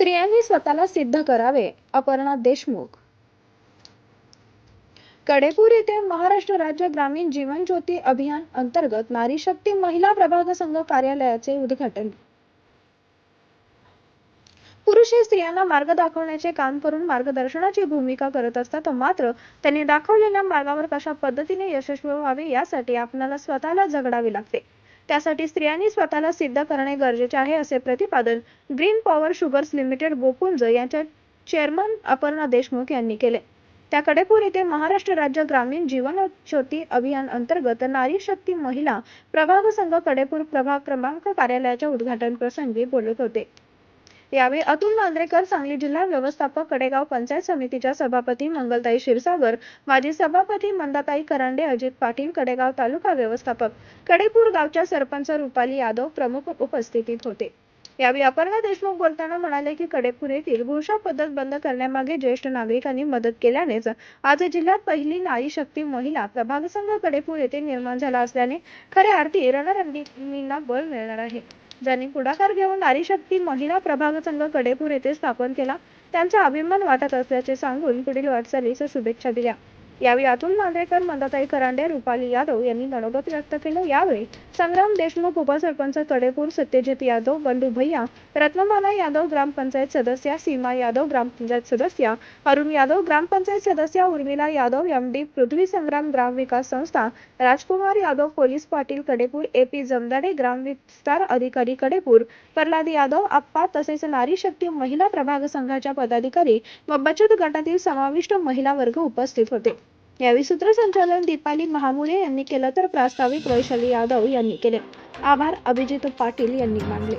स्त्रियांनी स्वतःला सिद्ध करावे अपर्णा देशमुख. कडेपूर येथे महाराष्ट्र राज्य ग्रामीण जीवन ज्योती अभियान अंतर्गत नारी शक्ती महिला प्रभाग संघ कार्यालयाचे उद्घाटन. पुरुष हे स्त्रियांना मार्ग दाखवण्याचे काम करून मार्गदर्शनाची भूमिका करत असतात मात्र त्यांनी दाखवलेल्या मार्गावर कशा पद्धतीने यशस्वी व्हावे यासाठी आपल्याला स्वतःला झगडावे लागते. त्यासाठी स्त्रियांनी स्वतःला सिद्ध करणे गरजेचे आहे असे प्रतिपादन green power sugars limited Gokunj यांच्या चेअरमन अपर्णा देशमुख यांनी केले. त्या कडेपूर येथे महाराष्ट्र राज्य ग्रामीण जीवन ज्योती अभियान अंतर्गत नारी शक्ती महिला प्रभाग संघ कडेपूर प्रभाग क्रमांक कार्यालयाच्या उद्घाटन प्रसंगी बोलत होते. यावेळी अतुल मांजरेकर सांगली जिल्हा व्यवस्थापक कडेगाव पंचायत समितीच्या सभापती मंगलताई क्षीरसागर माजी सभापती मंदाताई करांडे अजित पाटील कडेगाव तालुका व्यवस्थापक कडेपूर गावच्या सरपंच रुपाली यादव प्रमुख उपस्थितीत होते. यावेळी अपर्णा देशमुख बोलताना म्हणाले की कडेपूर येथील घोषा पद्धत बंद करण्यामागे ज्येष्ठ नागरिकांनी मदत केल्यानेच आज जिल्ह्यात पहिली नारी शक्ती महिला प्रभाग संघ कडेपूर येथे निर्माण झाला असल्याने खऱ्या अर्थी रणरणनीतींना बळ मिळणार आहे. ज्यांनी पुढाकार घेऊन नारी शक्ती महिला प्रभाग संघ कडेपूर येथे स्थापन केला त्यांचा अभिमान वाटत असल्याचे सांगून पुढील वाटचालीस शुभेच्छा दिल्या. यावेळी अतुल नांदेकर मंदाताई करांडे रुपाली यादव यांनी मनोगत व्यक्त केलं. यावेळी संग्राम देशमुख उपसरपंच कडेपूर सत्यजित यादव बंडू भैया रत्नमाला यादव ग्रामपंचायत सदस्या सीमा यादव ग्रामपंचायत सदस्या अरुण यादव ग्रामपंचायत सदस्या उर्मिला यादव एम डी पृथ्वी संग्राम ग्राम विकास संस्था Rajkumar Yadav police Patil Kadepur A P Jamdade ग्राम विस्तार अधिकारी कडेपूर प्रल्हाद यादव आप्पा तसेच नारी शक्ती महिला प्रभाग संघाच्या पदाधिकारी व बचत गटातील समाविष्ट महिला वर्ग उपस्थित होते. यावेळी सूत्रसंचालन दीपाली महामुले यांनी केलं तर प्रास्ताविक वैशाली यादव यांनी केले. आभार अभिजित पाटील यांनी मानले.